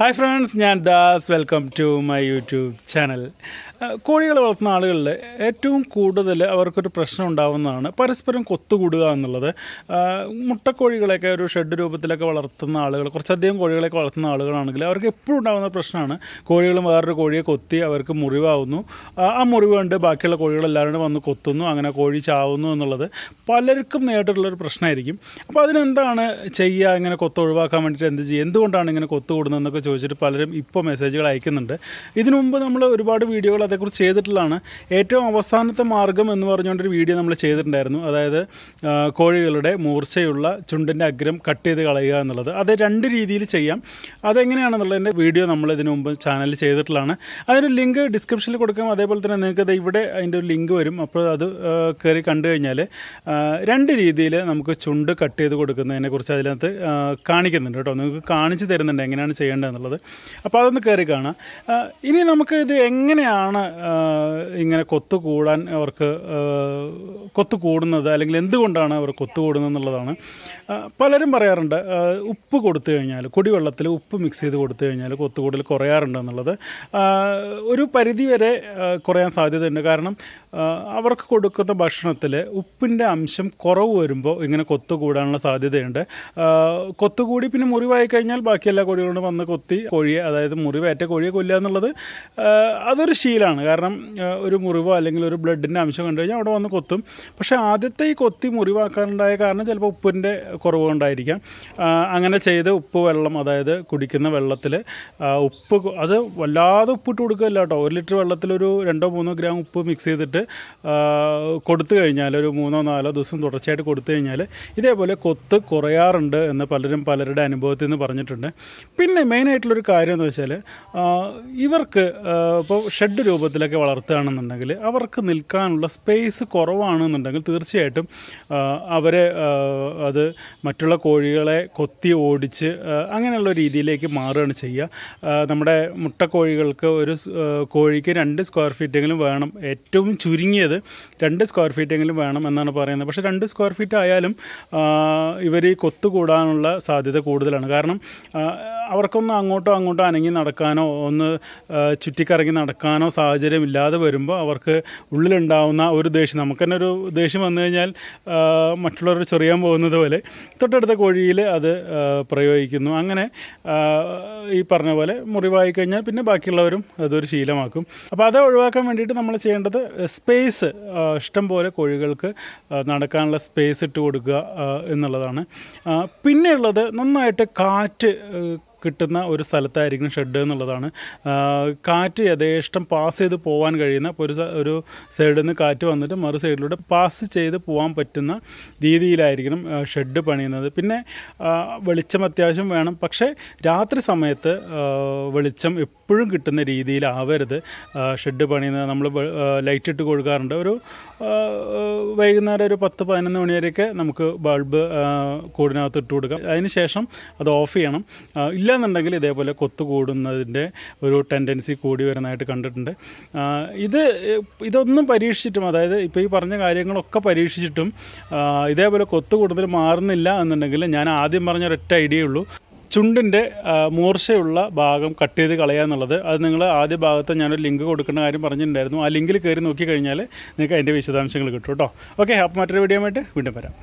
Hi friends ഞാൻ Das. Welcome to my YouTube channel കോഴികളെ വളർത്തുന്ന ആളുകളിൽ ഏറ്റവും കൂടുതൽ അവർക്കൊരു പ്രശ്നം ഉണ്ടാവുന്നതാണ് പരസ്പരം കൊത്തുകൂടുക എന്നുള്ളത്. മുട്ടക്കോഴികളെയൊക്കെ ഒരു ഷെഡ് രൂപത്തിലൊക്കെ വളർത്തുന്ന ആളുകൾ കുറച്ചധികം കോഴികളെയൊക്കെ വളർത്തുന്ന ആളുകളാണെങ്കിൽ അവർക്ക് എപ്പോഴും ഉണ്ടാകുന്ന പ്രശ്നമാണ് കോഴികൾ വേറൊരു കോഴിയെ കൊത്തി അവർക്ക് മുറിവാകുന്നു ആ മുറിവ് കണ്ട് ബാക്കിയുള്ള കോഴികളെല്ലാവരും വന്ന് കൊത്തുന്നു അങ്ങനെ കോഴി ചാവുന്നു എന്നുള്ളത് പലർക്കും നേരിട്ടുള്ളൊരു പ്രശ്നമായിരിക്കും. അപ്പോൾ അതിനെന്താണ് ചെയ്യുക? ഇങ്ങനെ കൊത്ത് ഒഴിവാക്കാൻ വേണ്ടിയിട്ട് എന്ത് ചെയ്യുക? എന്തുകൊണ്ടാണ് ഇങ്ങനെ കൊത്ത് കൂടുന്നതെന്നൊക്കെ ചോദിച്ചിട്ട് പലരും ഇപ്പോൾ മെസ്സേജുകൾ അയക്കുന്നുണ്ട്. ഇതിനു മുമ്പ് നമ്മൾ ഒരുപാട് വീഡിയോകൾ അതേക്കുറിച്ച് ചെയ്തിട്ടുള്ളതാണ്. ഏറ്റവും അവസാനത്തെ മാർഗം എന്ന് പറഞ്ഞുകൊണ്ടൊരു വീഡിയോ നമ്മൾ ചെയ്തിട്ടുണ്ടായിരുന്നു. അതായത് കോഴികളുടെ മൂർച്ചയുള്ള ചുണ്ടിന്റെ അഗ്രം കട്ട് ചെയ്ത് കളയുക എന്നുള്ളത്. അത് രണ്ട് രീതിയിൽ ചെയ്യാം. അതെങ്ങനെയാണെന്നുള്ളതിന്റെ വീഡിയോ നമ്മൾ ഇതിനു മുമ്പ് ചാനലിൽ ചെയ്തിട്ടുള്ളതാണ്. അതിന്റെ ലിങ്ക് ഡിസ്ക്രിപ്ഷനിൽ കൊടുക്കാം. അതേപോലെ തന്നെ നിങ്ങൾക്ക് അത് ഇവിടെ അതിന്റെ ഒരു ലിങ്ക് വരും. അപ്പോൾ അത് കയറി കണ്ടു കഴിഞ്ഞാൽ രണ്ട് രീതിയിൽ നമുക്ക് ചുണ്ട് കട്ട് ചെയ്ത് കൊടുക്കുന്നതിനെക്കുറിച്ച് അതിനകത്ത് കാണിക്കുന്നുണ്ട് കേട്ടോ. നിങ്ങൾക്ക് കാണിച്ചു തരുന്നുണ്ട് എങ്ങനെയാണ് ചെയ്യേണ്ടതെന്നുള്ളത് അപ്പോൾ അതൊന്ന് കയറി കാണാം. ഇനി നമുക്ക് ഇത് എങ്ങനെയാണ് ഇങ്ങനെ കൊത്തു കൂടാൻ അവർക്ക് കൊത്തു കൂടുന്നത് അല്ലെങ്കിൽ എന്തുകൊണ്ടാണ് അവർ കൊത്തു കൂടുന്നത് എന്നുള്ളതാണ്. പലരും പറയാറുണ്ട് ഉപ്പ് കൊടുത്തു കഴിഞ്ഞാൽ കുടിവെള്ളത്തിൽ ഉപ്പ് മിക്സ് ചെയ്ത് കൊടുത്തു കഴിഞ്ഞാൽ കൊത്തുകൂടൽ കുറയാറുണ്ട് എന്നുള്ളത്. ഒരു പരിധി വരെ കുറയാൻ സാധ്യതയുണ്ട്. കാരണം അവർക്ക് കൊടുക്കുന്ന ഭക്ഷണത്തിൽ ഉപ്പിന്റെ അംശം കുറവ് വരുമ്പോൾ ഇങ്ങനെ കൊത്തു കൂടാനുള്ള സാധ്യതയുണ്ട് കൊത്തുകൂടി പിന്നെ മുറിവായി കഴിഞ്ഞാൽ ബാക്കി എല്ലാ കോഴികളും വന്ന് കൊത്തി കോഴിയെ അതായത് മുറിവേറ്റ കോഴിയെ കൊല്ലുക എന്നുള്ളത് അതൊരു ശീലമാണ്. കാരണം ഒരു മുറിവോ അല്ലെങ്കിൽ ഒരു ബ്ലഡിന്റെ അംശം കണ്ടു കഴിഞ്ഞാൽ അവിടെ വന്ന് കൊത്തും. പക്ഷേ ആദ്യത്തെ ഈ കൊത്തി മുറിവാക്കാനുണ്ടായ കാരണം ചിലപ്പോൾ ഉപ്പിന്റെ കുറവ് കൊണ്ടായിരിക്കാം അങ്ങനെ ചെയ്ത് ഉപ്പ് വെള്ളം അതായത് കുടിക്കുന്ന വെള്ളത്തിൽ ഉപ്പ് അത് വല്ലാതെ ഉപ്പിട്ട് കൊടുക്കുകയല്ല കേട്ടോ. ഒരു ലിറ്റർ വെള്ളത്തിൽ ഒരു രണ്ടോ മൂന്നോ ഗ്രാം ഉപ്പ് മിക്സ് ചെയ്തിട്ട് ആ, കൊടുത്തു കഴിഞ്ഞാൽ ഒരു മൂന്നോ നാലോ ദിവസം തുടർച്ചയായിട്ട് കൊടുത്തു കഴിഞ്ഞാൽ ഇതേപോലെ കൊത്ത് കുറയാറുണ്ട് എന്ന് പലരും പലരുടെ അനുഭവത്തിൽ നിന്ന് പറഞ്ഞിട്ടുണ്ട്. പിന്നെ മെയിനായിട്ടുള്ളൊരു കാര്യം എന്ന് വെച്ചാൽ ഇവർക്ക് ഇപ്പോൾ ഷെഡ് രൂപത്തിലൊക്കെ വളർത്തുകയാണെന്നുണ്ടെങ്കിൽ അവർക്ക് നിൽക്കാനുള്ള സ്പേസ് കുറവാണെന്നുണ്ടെങ്കിൽ തീർച്ചയായിട്ടും അവരെ അത് മറ്റുള്ള കോഴികളെ കൊത്തി ഓടിച്ച് അങ്ങനെയുള്ള രീതിയിലേക്ക് മാറുകയാണ് ചെയ്യുക. നമ്മുടെ മുട്ടക്കോഴികൾക്ക് ഒരു കോഴിക്ക് രണ്ട് സ്ക്വയർ ഫീറ്റെങ്കിലും വേണം ഏറ്റവും ചുരുങ്ങിയത് രണ്ട് സ്ക്വയർ ഫീറ്റെങ്കിലും വേണം എന്നാണ് പറയുന്നത്. പക്ഷേ രണ്ട് സ്ക്വയർ ഫീറ്റ് ആയാലും ഇവർ കൊത്തു കൊത്തുകൂടാനുള്ള സാധ്യത കൂടുതലാണ്. കാരണം അവർക്കൊന്ന് അങ്ങോട്ടോ അങ്ങോട്ടോ അനങ്ങി നടക്കാനോ ഒന്ന് ചുറ്റിക്കറങ്ങി നടക്കാനോ സാഹചര്യം ഇല്ലാതെ വരുമ്പോൾ അവർക്ക് ഉള്ളിലുണ്ടാവുന്ന ഒരു ദേഷ്യം നമുക്ക് തന്നെ ഒരു ദേഷ്യം വന്നു കഴിഞ്ഞാൽ മറ്റുള്ളവർ ചൊറിയാൻ പോകുന്നത് പോലെ തൊട്ടടുത്ത കോഴിയിൽ അത് പ്രയോഗിക്കുന്നു. അങ്ങനെ ഈ പറഞ്ഞ പോലെ മുറിവായി കഴിഞ്ഞാൽ പിന്നെ ബാക്കിയുള്ളവരും അതൊരു ശീലമാക്കും. അപ്പോൾ അത് ഒഴിവാക്കാൻ വേണ്ടിയിട്ട് നമ്മൾ ചെയ്യേണ്ടത് സ്പേസ് ഇഷ്ടം പോലെ കോഴികൾക്ക് നടക്കാനുള്ള സ്പേസ് ഇട്ട് കൊടുക്കുക എന്നുള്ളതാണ്. പിന്നെയുള്ളത് നന്നായിട്ട് കാറ്റ് കിട്ടുന്ന ഒരു സ്ഥലത്തായിരിക്കും ഷെഡ് എന്നുള്ളതാണ്. കാറ്റ് യഥേഷ്ടം പാസ് ചെയ്ത് പോകാൻ കഴിയുന്ന ഒരു ഒരു സൈഡിൽ നിന്ന് കാറ്റ് വന്നിട്ട് മറു സൈഡിലൂടെ പാസ് ചെയ്ത് പോകാൻ പറ്റുന്ന രീതിയിലായിരിക്കണം ഷെഡ് പണിയുന്നത്. പിന്നെ വെളിച്ചം അത്യാവശ്യം വേണം. പക്ഷേ രാത്രി സമയത്ത് വെളിച്ചം എപ്പോഴും കിട്ടുന്ന രീതിയിലാവരുത് ഷെഡ് പണിയുന്നത്. നമ്മൾ ലൈറ്റ് ഇട്ട് കൊടുക്കാറുണ്ട്. ഒരു വൈകുന്നേരം ഒരു പത്ത് പതിനൊന്ന് മണി വരെയൊക്കെ നമുക്ക് ബൾബ് കൂടിനകത്ത് ഇട്ട് കൊടുക്കാം. അതിന് ശേഷം അത് ഓഫ് ചെയ്യണം. ആ, ഇല്ലാന്നുണ്ടെങ്കിൽ ഇതേപോലെ കൊത്തു കൂടുന്നതിന്റെ ഒരു ടെൻഡൻസി കൂടി വരുന്നതായിട്ട് കണ്ടിട്ടുണ്ട്. ഇത് ഇതൊന്നും പരീക്ഷിച്ചിട്ടും അതായത് ഇപ്പോൾ ഈ പറഞ്ഞ കാര്യങ്ങളൊക്കെ പരീക്ഷിച്ചിട്ടും ഇതേപോലെ കൊത്തു കൂടുതൽ മാറുന്നില്ല എന്നുണ്ടെങ്കിൽ ഞാൻ ആദ്യം പറഞ്ഞ ഒരൊറ്റ ഐഡിയ ഉള്ളൂ. ചുണ്ടിന്റെ മൂർച്ചയുള്ള ഭാഗം കട്ട് ചെയ്ത് കളയുക എന്നുള്ളത്. അത് നിങ്ങൾ ആദ്യ ഭാഗത്ത് ഞാനൊരു ലിങ്ക് കൊടുക്കേണ്ട കാര്യം പറഞ്ഞിട്ടുണ്ടായിരുന്നു. ആ ലിങ്കിൽ കയറി നോക്കി കഴിഞ്ഞാൽ നിങ്ങൾക്ക് അതിന്റെ വിശദാംശങ്ങൾ കിട്ടും കേട്ടോ. ഓക്കെ അപ്പോൾ മറ്റൊരു വീഡിയോ ആയിട്ട് വീണ്ടും വരാം.